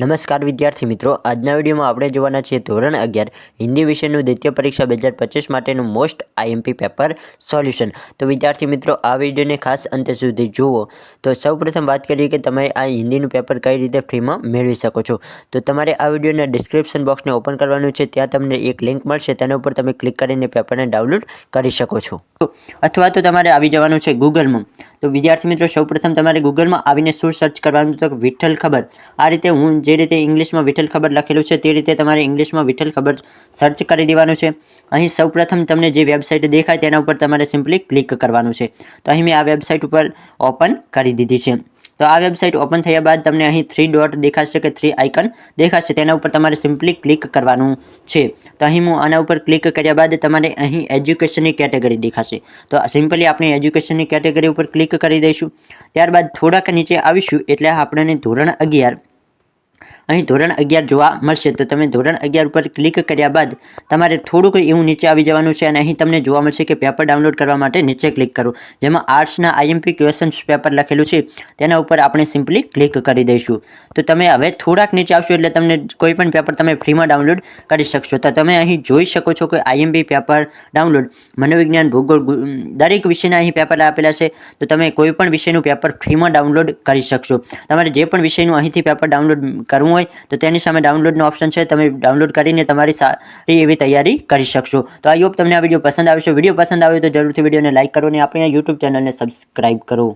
નમસ્કાર વિદ્યાર્થી મિત્રો, આજના વિડીયોમાં આપણે જોવાના છીએ ધોરણ અગિયાર, હિન્દી વિષયનું દ્વિતીય પરીક્ષા બે હજાર પચીસ માટેનું મોસ્ટ આઈએમપી પેપર સોલ્યુશન. તો વિદ્યાર્થી મિત્રો, આ વિડીયોને ખાસ અંત સુધી જુઓ. તો સૌપ્રથમ વાત કરીએ કે તમે આ હિન્દીનું પેપર કઈ રીતે ફ્રીમાં મેળવી શકો છો. તો તમારે આ વિડીયોના ડિસ્ક્રિપ્શન બોક્સને ઓપન કરવાનું છે, ત્યાં તમને એક લિંક મળશે, તેના ઉપર તમે ક્લિક કરીને પેપરને ડાઉનલોડ કરી શકો છો. અથવા તો તમારે આવી જવાનું છે ગૂગલમાં. તો વિદ્યાર્થી મિત્રો, સૌપ્રથમ તમારે ગૂગલમાં આવીને શું સર્ચ કરવાનું તો વિઠ્ઠલ ખબર. આ રીતે હું જે રીતે ઇંગ્લિશમાં વિઠ્ઠલ ખબર લખેલું છે તે રીતે તમારે ઇંગ્લિશમાં વિઠ્ઠલ ખબર સર્ચ કરી દેવાનું છે. અહીં સૌપ્રથમ તમને જે વેબસાઇટ દેખાય તેના ઉપર તમારે સિમ્પલી ક્લિક કરવાનું છે. તો અહીં મેં આ વેબસાઇટ ઉપર ઓપન કરી દીધી છે. તો આ વેબસાઇટ ઓપન થયા બાદ તમને અહીં થ્રી ડોટ દેખાશે કે થ્રી આઇકન દેખાશે. તેના ઉપર તમારે સિમ્પલી ક્લિક કરવાનું છે. તો અહીં હું આના ઉપર ક્લિક કર્યા બાદ તમારે અહીં એજ્યુકેશનની કેટેગરી દેખાશે. તો સિમ્પલી આપણે એજ્યુકેશનની કેટેગરી ઉપર ક્લિક કરી દઈશું. ત્યારબાદ થોડાક નીચે આવીશું એટલે આપણને ધોરણ અગિયાર અહીં ધોરણ અગિયાર જોવા મળશે. તો તમે ધોરણ અગિયાર ઉપર ક્લિક કર્યા બાદ તમારે થોડુંક એવું નીચે આવી જવાનું છે અને અહીં તમને જોવા મળશે કે પેપર ડાઉનલોડ કરવા માટે નીચે ક્લિક કરો. જેમાં આર્ટ્સના આઈએમપી ક્વેશ્ચન્સ પેપર લખેલું છે. તેના ઉપર આપણે સિમ્પલી ક્લિક કરી દઈશું. તો તમે હવે થોડાક નીચે આવશો એટલે તમને કોઈ પણ પેપર તમે ફ્રીમાં ડાઉનલોડ કરી શકશો. તો તમે અહીં જોઈ શકો છો કે આઈએમપી પેપર ડાઉનલોડ મનોવિજ્ઞાન, ભૂગોળ દરેક વિષયના અહીં પેપર આપેલા છે. તો તમે કોઈ પણ વિષયનું પેપર ફ્રીમાં ડાઉનલોડ કરી શકશો. તમારે જે પણ વિષયનું અહીંથી પેપર ડાઉનલોડ કરવું હોય તો તેની સામે ડાઉનલોડનો ઓપ્શન છે. તમે ડાઉનલોડ કરીને તમારી સારી એવી તૈયારી કરી શકશો. તો આઈ હોપ તમને આ વીડિયો પસંદ આવશે વીડિયો પસંદ આવે તો જરૂરથી વિડીયોને લાઇક કરો અને આપણે આ યુટ્યુબ ચેનલને સબસ્ક્રાઇબ કરો.